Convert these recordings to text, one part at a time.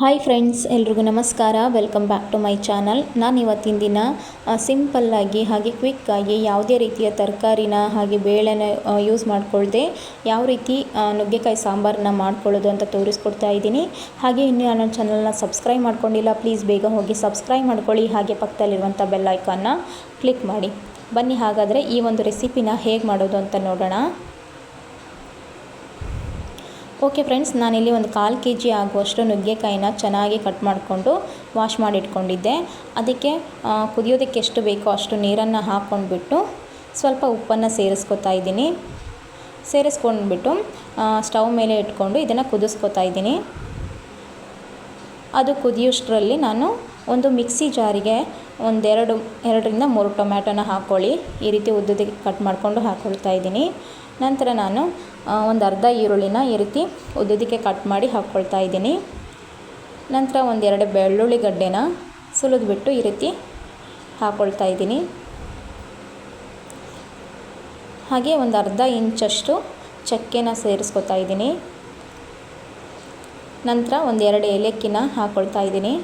Hi friends ಎಲ್ರಿಗೂ ನಮಸ್ಕಾರ. Welcome back to my channel ನಾನು ಇವತ್ತಿನ ದಿನ ಸಿಂಪಲ್ಲಾಗಿ ಹಾಗೆ ಕ್ವಿಕ್ಕಾಗಿ ಯಾವುದೇ ರೀತಿಯ ತರಕಾರಿನ ಹಾಗೆ ಬೇಳೆನ ಯೂಸ್ ಮಾಡಿಕೊಳ್ಳದೆ ಯಾವ ರೀತಿ ನುಗ್ಗೆಕಾಯಿ ಸಾಂಬಾರನ್ನ ಮಾಡ್ಕೊಳ್ಳೋದು ಅಂತ ತೋರಿಸ್ಕೊಡ್ತಾ ಇದ್ದೀನಿ. ಹಾಗೆ ಇನ್ನೂ ನನ್ನ ಚಾನಲ್ನ ಸಬ್ಸ್ಕ್ರೈಬ್ ಮಾಡ್ಕೊಂಡಿಲ್ಲ ಪ್ಲೀಸ್ ಬೇಗ ಹೋಗಿ ಸಬ್ಸ್ಕ್ರೈಬ್ ಮಾಡ್ಕೊಳ್ಳಿ. ಹಾಗೆ ಪಕ್ಕದಲ್ಲಿರುವಂಥ ಬೆಲ್ ಐಕಾನ್ನ ಕ್ಲಿಕ್ ಮಾಡಿ. ಬನ್ನಿ ಹಾಗಾದರೆ ಈ ಒಂದು ರೆಸಿಪಿನ ಹೇಗೆ ಮಾಡೋದು ಅಂತ ನೋಡೋಣ. ಓಕೆ ಫ್ರೆಂಡ್ಸ್ ನಾನಿಲ್ಲಿ ಒಂದು ಕಾಲು ಕೆ ಜಿ ಆಗುವಷ್ಟು ನುಗ್ಗೆಕಾಯಿನ ಚೆನ್ನಾಗಿ ಕಟ್ ಮಾಡಿಕೊಂಡು ವಾಶ್ ಮಾಡಿಟ್ಕೊಂಡಿದ್ದೆ. ಅದಕ್ಕೆ ಕುದಿಯೋದಕ್ಕೆ ಎಷ್ಟು ಬೇಕೋ ಅಷ್ಟು ನೀರನ್ನು ಹಾಕ್ಕೊಂಡ್ಬಿಟ್ಟು ಸ್ವಲ್ಪ ಉಪ್ಪನ್ನು ಸೇರಿಸ್ಕೊತಾ ಇದ್ದೀನಿ. ಸೇರಿಸ್ಕೊಂಡ್ಬಿಟ್ಟು ಸ್ಟವ್ ಮೇಲೆ ಇಟ್ಕೊಂಡು ಇದನ್ನು ಕುದಿಸ್ಕೊತಾ ಇದ್ದೀನಿ. ಅದು ಕುದಿಯೋಷ್ಟರಲ್ಲಿ ನಾನು ಒಂದು ಮಿಕ್ಸಿ ಜಾರಿಗೆ ಒಂದೆರಡು, ಎರಡರಿಂದ ಮೂರು ಟೊಮ್ಯಾಟೊನ ಹಾಕ್ಕೊಳ್ಳಿ ಈ ರೀತಿ ಉದ್ದದಕ್ಕೆ ಕಟ್ ಮಾಡಿಕೊಂಡು ಹಾಕ್ಕೊಳ್ತಾ ಇದ್ದೀನಿ. ನಂತರ ನಾನು ಒಂದು ಅರ್ಧ ಈರುಳ್ಳಿನ ಈ ರೀತಿ ಉದ್ದದಕ್ಕೆ ಕಟ್ ಮಾಡಿ ಹಾಕ್ಕೊಳ್ತಾ ಇದ್ದೀನಿ. ನಂತರ ಒಂದೆರಡು ಬೆಳ್ಳುಳ್ಳಿ ಗಡ್ಡೆನ ಸುಲಿದ್ಬಿಟ್ಟು ಈ ರೀತಿ ಹಾಕ್ಕೊಳ್ತಾ ಇದ್ದೀನಿ. ಹಾಗೆ ಒಂದು ಅರ್ಧ ಇಂಚಷ್ಟು ಚಕ್ಕೆನ ಸೇರಿಸ್ಕೊತಾ ಇದ್ದೀನಿ. ನಂತರ ಒಂದೆರಡು ಏಲಕ್ಕಿನ ಹಾಕ್ಕೊಳ್ತಾ ಇದ್ದೀನಿ.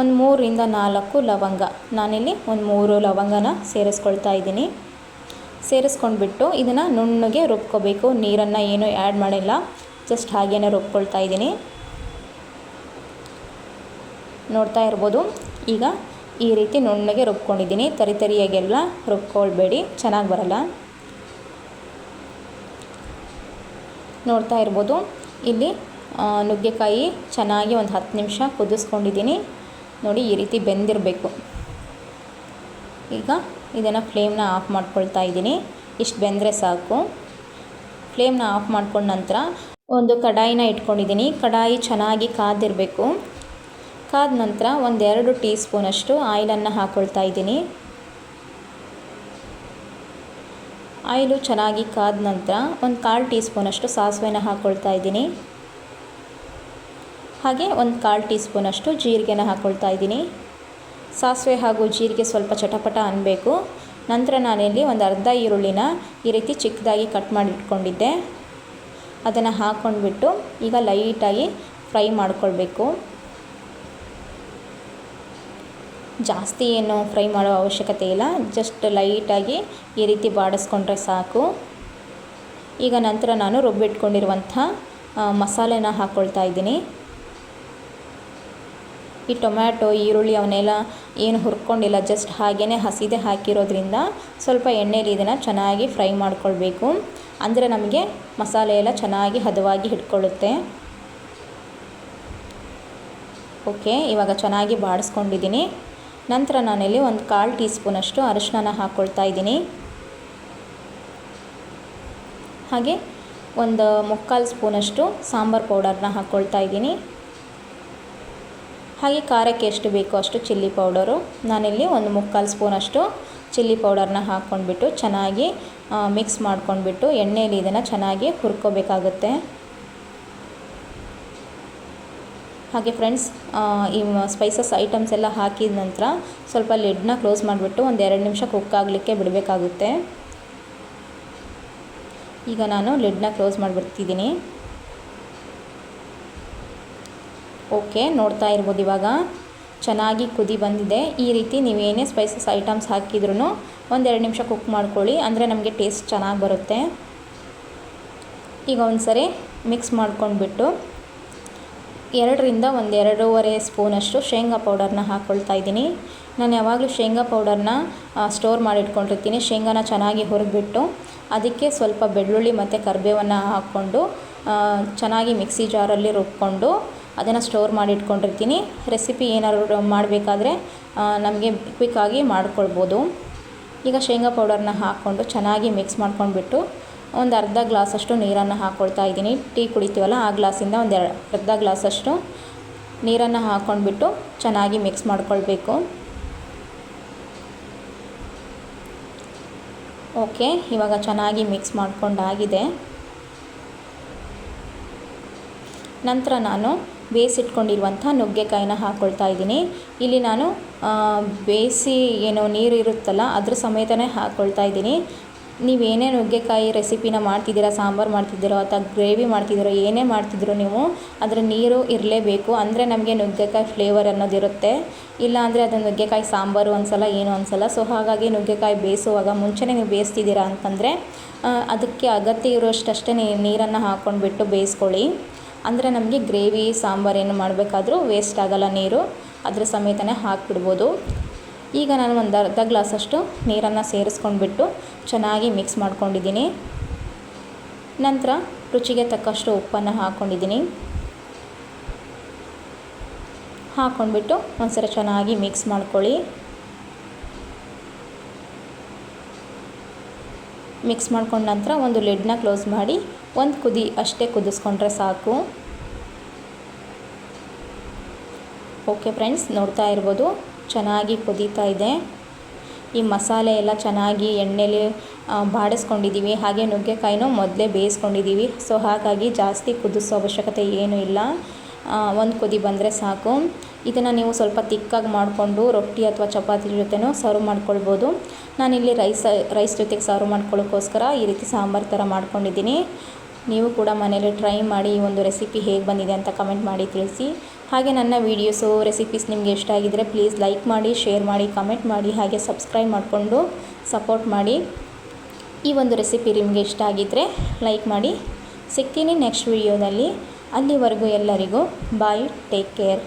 ಒಂದು ಮೂರರಿಂದ ನಾಲ್ಕು ಲವಂಗ. ನಾನಿಲ್ಲಿ ಒಂದು ಮೂರು ಲವಂಗನ ಸೇರಿಸ್ಕೊಳ್ತಾ ಇದ್ದೀನಿ. ಸೇರಿಸ್ಕೊಂಡ್ಬಿಟ್ಟು ಇದನ್ನು ನುಣ್ಣಗೆ ರುಬ್ಕೋಬೇಕು. ನೀರನ್ನು ಏನೂ ಆ್ಯಡ್ ಮಾಡಿಲ್ಲ. ಜಸ್ಟ್ ಹಾಗೇ ರುಬ್ಕೊಳ್ತಾ ಇದ್ದೀನಿ. ನೋಡ್ತಾ ಇರ್ಬೋದು. ಈಗ ಈ ರೀತಿ ನುಣ್ಣಗೆ ರುಬ್ಕೊಂಡಿದ್ದೀನಿ. ತರಿ ತರಿಯಾಗೆಲ್ಲ ರುಬ್ಕೊಳ್ಬೇಡಿ. ಚೆನ್ನಾಗಿ ಬರಲ್ಲ. ನೋಡ್ತಾ ಇರ್ಬೋದು. ಇಲ್ಲಿ ನುಗ್ಗೆಕಾಯಿ ಚೆನ್ನಾಗಿ ಒಂದು ಹತ್ತು ನಿಮಿಷ ಕುದಿಸ್ಕೊಂಡಿದ್ದೀನಿ. ನೋಡಿ, ಈ ರೀತಿ ಬೆಂದಿರಬೇಕು. ಈಗ ಇದನ್ನು ಫ್ಲೇಮ್ನ ಆಫ್ ಮಾಡ್ಕೊಳ್ತಾ ಇದ್ದೀನಿ. ಇಷ್ಟು ಬೆಂದರೆ ಸಾಕು. ಫ್ಲೇಮ್ನ ಆಫ್ ಮಾಡ್ಕೊಂಡ ನಂತರ ಒಂದು ಕಡಾಯಿನ ಇಟ್ಕೊಂಡಿದ್ದೀನಿ. ಕಡಾಯಿ ಚೆನ್ನಾಗಿ ಕಾದಿರಬೇಕು. ಕಾದ ನಂತರ ಒಂದೆರಡು ಟೀ ಸ್ಪೂನಷ್ಟು ಆಯಿಲನ್ನು ಹಾಕ್ಕೊಳ್ತಾ ಇದ್ದೀನಿ. ಆಯಿಲು ಚೆನ್ನಾಗಿ ಕಾದ ನಂತರ ಒಂದು ಕಾಲು ಟೀ ಸ್ಪೂನಷ್ಟು ಸಾಸಿವೆನ ಹಾಕ್ಕೊಳ್ತಾ ಇದ್ದೀನಿ. ಹಾಗೆ ಒಂದು ಕಾಲು ಟೀ ಸ್ಪೂನಷ್ಟು ಜೀರಿಗೆನ ಹಾಕ್ಕೊಳ್ತಾ ಇದ್ದೀನಿ. ಸಾಸಿವೆ ಹಾಗೂ ಜೀರಿಗೆ ಸ್ವಲ್ಪ ಚಟಪಟ ಅನ್ನಬೇಕು ನಂತರ ನಾನಿಲ್ಲಿ ಒಂದು ಅರ್ಧ ಈರುಳ್ಳಿನ ಈ ರೀತಿ ಚಿಕ್ಕದಾಗಿ ಕಟ್ ಮಾಡಿ ಇಟ್ಕೊಂಡಿದ್ದೆ. ಅದನ್ನು ಹಾಕ್ಕೊಂಡ್ಬಿಟ್ಟು ಈಗ ಲೈಟಾಗಿ ಫ್ರೈ ಮಾಡ್ಕೊಳ್ಬೇಕು. ಜಾಸ್ತಿ ಏನು ಫ್ರೈ ಮಾಡೋ ಅವಶ್ಯಕತೆ ಇಲ್ಲ. ಜಸ್ಟ್ ಲೈಟಾಗಿ ಈ ರೀತಿ ಬಾಡಿಸ್ಕೊಂಡ್ರೆ ಸಾಕು. ಈಗ ನಂತರ ನಾನು ರುಬ್ಬಿಟ್ಕೊಂಡಿರುವಂಥ ಮಸಾಲೆನ ಹಾಕ್ಕೊಳ್ತಾ ಇದ್ದೀನಿ. ಈ ಟೊಮ್ಯಾಟೊ, ಈರುಳ್ಳಿ ಅವನ್ನೆಲ್ಲ ಏನು ಹುರ್ಕೊಂಡಿಲ್ಲ ಜಸ್ಟ್ ಹಾಗೇ ಹಸಿದೆ ಹಾಕಿರೋದ್ರಿಂದ ಸ್ವಲ್ಪ ಎಣ್ಣೆಲಿ ಇದನ್ನು ಚೆನ್ನಾಗಿ ಫ್ರೈ ಮಾಡ್ಕೊಳ್ಬೇಕು. ಅಂದರೆ ನಮಗೆ ಮಸಾಲೆ ಎಲ್ಲ ಚೆನ್ನಾಗಿ ಹದವಾಗಿ ಹಿಡ್ಕೊಳ್ಳುತ್ತೆ. ಓಕೆ, ಇವಾಗ ಚೆನ್ನಾಗಿ ಬಾಡಿಸ್ಕೊಂಡಿದ್ದೀನಿ. ನಂತರ ನಾನಿಲ್ಲಿ ಒಂದು ಕಾಲು ಟೀ ಸ್ಪೂನಷ್ಟು ಅರಿಶಿನ ಹಾಕ್ಕೊಳ್ತಾ ಇದ್ದೀನಿ. ಹಾಗೆ ಒಂದು ಮುಕ್ಕಾಲು ಸ್ಪೂನಷ್ಟು ಸಾಂಬಾರು ಪೌಡರ್ನ ಹಾಕ್ಕೊಳ್ತಾ ಇದ್ದೀನಿ. ಹಾಗೆ ಖಾರಕ್ಕೆ ಎಷ್ಟು ಬೇಕೋ ಅಷ್ಟು ಚಿಲ್ಲಿ ಪೌಡರು. ನಾನಿಲ್ಲಿ ಒಂದು ಮುಕ್ಕಾಲು ಸ್ಪೂನಷ್ಟು ಚಿಲ್ಲಿ ಪೌಡರ್ನ ಹಾಕ್ಕೊಂಡ್ಬಿಟ್ಟು ಚೆನ್ನಾಗಿ ಮಿಕ್ಸ್ ಮಾಡ್ಕೊಂಡ್ಬಿಟ್ಟು ಎಣ್ಣೆಯಲ್ಲಿ ಇದನ್ನು ಚೆನ್ನಾಗಿ ಹುರ್ಕೋಬೇಕಾಗುತ್ತೆ. ಹಾಗೆ ಫ್ರೆಂಡ್ಸ್ ಈ ಸ್ಪೈಸಸ್ ಐಟಮ್ಸ್ ಎಲ್ಲ ಹಾಕಿದ ನಂತರ ಸ್ವಲ್ಪ ಲಿಡ್ನ ಕ್ಲೋಸ್ ಮಾಡಿಬಿಟ್ಟು ಒಂದು ಎರಡು ನಿಮಿಷ ಕುಕ್ ಆಗಲಿಕ್ಕೆ ಬಿಡಬೇಕಾಗುತ್ತೆ. ಈಗ ನಾನು ಲಿಡ್ನ ಕ್ಲೋಸ್ ಮಾಡಿಬಿಡ್ತಿದ್ದೀನಿ. ಓಕೆ, ನೋಡ್ತಾ ಇರ್ಬೋದು ಇವಾಗ. ಚೆನ್ನಾಗಿ ಕುದಿ ಬಂದಿದೆ. ಈ ರೀತಿ ನೀವೇನೇ ಸ್ಪೈಸಸ್ ಐಟಮ್ಸ್ ಹಾಕಿದ್ರೂ ಒಂದೆರಡು ನಿಮಿಷ ಕುಕ್ ಮಾಡ್ಕೊಳ್ಳಿ. ಅಂದರೆ ನಮಗೆ ಟೇಸ್ಟ್ ಚೆನ್ನಾಗಿ ಬರುತ್ತೆ. ಈಗ ಒಂದು ಸರಿ ಮಿಕ್ಸ್ ಮಾಡ್ಕೊಂಡ್ಬಿಟ್ಟು ಎರಡರಿಂದ ಒಂದು ಎರಡೂವರೆ ಸ್ಪೂನಷ್ಟು ಶೇಂಗಾ ಪೌಡರ್ನ ಹಾಕ್ಕೊಳ್ತಾ ಇದ್ದೀನಿ. ನಾನು ಯಾವಾಗಲೂ ಶೇಂಗಾ ಪೌಡರ್ನ ಸ್ಟೋರ್ ಮಾಡಿಟ್ಕೊಂಡಿರ್ತೀನಿ. ಶೇಂಗಾನ ಚೆನ್ನಾಗಿ ಹುರಿದ್ಬಿಟ್ಟು ಅದಕ್ಕೆ ಸ್ವಲ್ಪ ಬೆಳ್ಳುಳ್ಳಿ ಮತ್ತು ಕರಿಬೇವನ್ನು ಹಾಕ್ಕೊಂಡು ಚೆನ್ನಾಗಿ ಮಿಕ್ಸಿ ಜಾರಲ್ಲಿ ರುಬ್ಕೊಂಡು ಅದನ್ನು ಸ್ಟೋರ್ ಮಾಡಿ ಇಟ್ಕೊಂಡಿರ್ತೀನಿ. ರೆಸಿಪಿ ಏನಾದರೂ ಮಾಡಬೇಕಾದ್ರೆ ನಮಗೆ ಕ್ವಿಕ್ಕಾಗಿ ಮಾಡ್ಕೊಳ್ಬೋದು. ಈಗ ಶೇಂಗಾ ಪೌಡರ್ನ ಹಾಕ್ಕೊಂಡು ಚೆನ್ನಾಗಿ ಮಿಕ್ಸ್ ಮಾಡ್ಕೊಂಡ್ಬಿಟ್ಟು ಒಂದು ಅರ್ಧ ಗ್ಲಾಸಷ್ಟು ನೀರನ್ನು ಹಾಕ್ಕೊಳ್ತಾ ಇದ್ದೀನಿ. ಟೀ ಕುಡಿತೀವಲ್ಲ, ಆ ಗ್ಲಾಸಿಂದ ಒಂದು ಅರ್ಧ ಗ್ಲಾಸಷ್ಟು ನೀರನ್ನು ಹಾಕ್ಕೊಂಡ್ಬಿಟ್ಟು ಚೆನ್ನಾಗಿ ಮಿಕ್ಸ್ ಮಾಡ್ಕೊಳ್ಬೇಕು. ಓಕೆ, ಇವಾಗ ಚೆನ್ನಾಗಿ ಮಿಕ್ಸ್ ಮಾಡ್ಕೊಂಡಾಗಿದೆ. ನಂತರ ನಾನು ಬೇಯಿಸಿಟ್ಕೊಂಡಿರುವಂಥ ನುಗ್ಗೆಕಾಯಿನ ಹಾಕ್ಕೊಳ್ತಾ ಇದ್ದೀನಿ. ಇಲ್ಲಿ ನಾನು ಬೇಯಿಸಿ ಏನು ನೀರು ಇರುತ್ತಲ್ಲ, ಅದ್ರ ಸಮೇತನೇ ಹಾಕ್ಕೊಳ್ತಾ ಇದ್ದೀನಿ. ನೀವೇನೇ ನುಗ್ಗೆಕಾಯಿ ರೆಸಿಪಿನ ಮಾಡ್ತಿದ್ದೀರಾ, ಸಾಂಬಾರು ಮಾಡ್ತಿದ್ದೀರೋ, ಅಥವಾ ಗ್ರೇವಿ ಮಾಡ್ತಿದ್ದೀರೋ, ಏನೇ ಮಾಡ್ತಿದ್ದೀರೋ ನೀವು ಅದರ ನೀರು ಇರಲೇಬೇಕು. ಅಂದರೆ ನಮಗೆ ನುಗ್ಗೆಕಾಯಿ ಫ್ಲೇವರ್ ಅನ್ನೋದಿರುತ್ತೆ. ಇಲ್ಲ ಅಂದರೆ ಅದು ನುಗ್ಗೆಕಾಯಿ ಸಾಂಬಾರು ಅನ್ಸಲ್ಲ, ಏನು ಅನ್ಸಲ್ಲ. ಸೊ, ಹಾಗಾಗಿ ನುಗ್ಗೆಕಾಯಿ ಬೇಯಿಸುವಾಗ ಮುಂಚೆನೇ ನೀವು ಬೇಯಿಸ್ತಿದ್ದೀರಾ ಅಂತಂದರೆ ಅದಕ್ಕೆ ಅಗತ್ಯ ಇರುವಷ್ಟಷ್ಟೇ ನೀರನ್ನು ಹಾಕ್ಕೊಂಡ್ಬಿಟ್ಟು ಬೇಯಿಸ್ಕೊಳ್ಳಿ. ಅಂದರೆ ನಮಗೆ ಗ್ರೇವಿ, ಸಾಂಬಾರು ಏನು ಮಾಡಬೇಕಾದ್ರೂ ವೇಸ್ಟ್ ಆಗೋಲ್ಲ ನೀರು. ಅದ್ರ ಸಮೇತನೇ ಹಾಕಿಬಿಡ್ಬೋದು. ಈಗ ನಾನು ಒಂದು ಅರ್ಧ ಗ್ಲಾಸಷ್ಟು ನೀರನ್ನು ಸೇರಿಸ್ಕೊಂಡ್ಬಿಟ್ಟು ಚೆನ್ನಾಗಿ ಮಿಕ್ಸ್ ಮಾಡ್ಕೊಂಡಿದ್ದೀನಿ. ನಂತರ ರುಚಿಗೆ ತಕ್ಕಷ್ಟು ಉಪ್ಪನ್ನು ಹಾಕ್ಕೊಂಡಿದ್ದೀನಿ ಹಾಕ್ಕೊಂಡ್ಬಿಟ್ಟು ಒಂದ್ಸಲ ಚೆನ್ನಾಗಿ ಮಿಕ್ಸ್ ಮಾಡ್ಕೊಳ್ಳಿ. ಮಿಕ್ಸ್ ಮಾಡ್ಕೊಂಡ ನಂತರ ಒಂದು ಲಿಡ್ನ ಕ್ಲೋಸ್ ಮಾಡಿ ಒಂದು ಕುದಿ ಅಷ್ಟೇ ಕುದಿಸ್ಕೊಂಡ್ರೆ ಸಾಕು. ಓಕೆ ಫ್ರೆಂಡ್ಸ್, ನೋಡ್ತಾ ಇರ್ಬೋದು, ಚೆನ್ನಾಗಿ ಕುದೀತಾ ಇದೆ. ಈ ಮಸಾಲೆ ಎಲ್ಲ ಚೆನ್ನಾಗಿ ಎಣ್ಣೆಲಿ ಬಾಡಿಸ್ಕೊಂಡಿದ್ದೀವಿ ಹಾಗೆ ನುಗ್ಗೆಕಾಯಿನೂ ಮೊದಲೇ ಬೇಯಿಸ್ಕೊಂಡಿದ್ದೀವಿ ಸೊ, ಹಾಗಾಗಿ ಜಾಸ್ತಿ ಕುದಿಸೋ ಅವಶ್ಯಕತೆ ಏನೂ ಇಲ್ಲ. ಒಂದು ಕುದಿ ಬಂದರೆ ಸಾಕು. ಇದನ್ನು ನೀವು ಸ್ವಲ್ಪ ತಿಕ್ಕಾಗಿ ಮಾಡಿಕೊಂಡು ರೊಟ್ಟಿ ಅಥವಾ ಚಪಾತಿ ಜೊತೆನೂ ಸರ್ವ್ ಮಾಡ್ಕೊಳ್ಬೋದು. ನಾನಿಲ್ಲಿ ರೈಸ್ ರೈಸ್ ಜೊತೆಗೆ ಸರ್ವ್ ಮಾಡ್ಕೊಳ್ಳೋಕ್ಕೋಸ್ಕರ ಈ ರೀತಿ ಸಾಂಬಾರು ಥರ ಮಾಡ್ಕೊಂಡಿದ್ದೀನಿ. ನೀವು ಕೂಡ ಮನೇಲಿ ಟ್ರೈ ಮಾಡಿ ಈ ಒಂದು ರೆಸಿಪಿ ಹೇಗೆ ಬಂದಿದೆ ಅಂತ ಕಮೆಂಟ್ ಮಾಡಿ ತಿಳಿಸಿ. ಹಾಗೆ ನನ್ನ ವೀಡಿಯೋಸು ರೆಸಿಪೀಸ್ ನಿಮಗೆ ಇಷ್ಟ ಆಗಿದ್ದರೆ ಪ್ಲೀಸ್ ಲೈಕ್ ಮಾಡಿ ಶೇರ್ ಮಾಡಿ ಕಮೆಂಟ್ ಮಾಡಿ, ಹಾಗೆ ಸಬ್ಸ್ಕ್ರೈಬ್ ಮಾಡಿಕೊಂಡು ಸಪೋರ್ಟ್ ಮಾಡಿ. ಈ ಒಂದು ರೆಸಿಪಿ ನಿಮಗೆ ಇಷ್ಟ ಆಗಿದ್ದರೆ ಲೈಕ್ ಮಾಡಿ. ಸಿಗ್ತೀನಿ ನೆಕ್ಸ್ಟ್ ವೀಡಿಯೋದಲ್ಲಿ ಅಲ್ಲಿವರೆಗೂ ಎಲ್ಲರಿಗೂ ಬಾಯ್ ಟೇಕ್ ಕೇರ್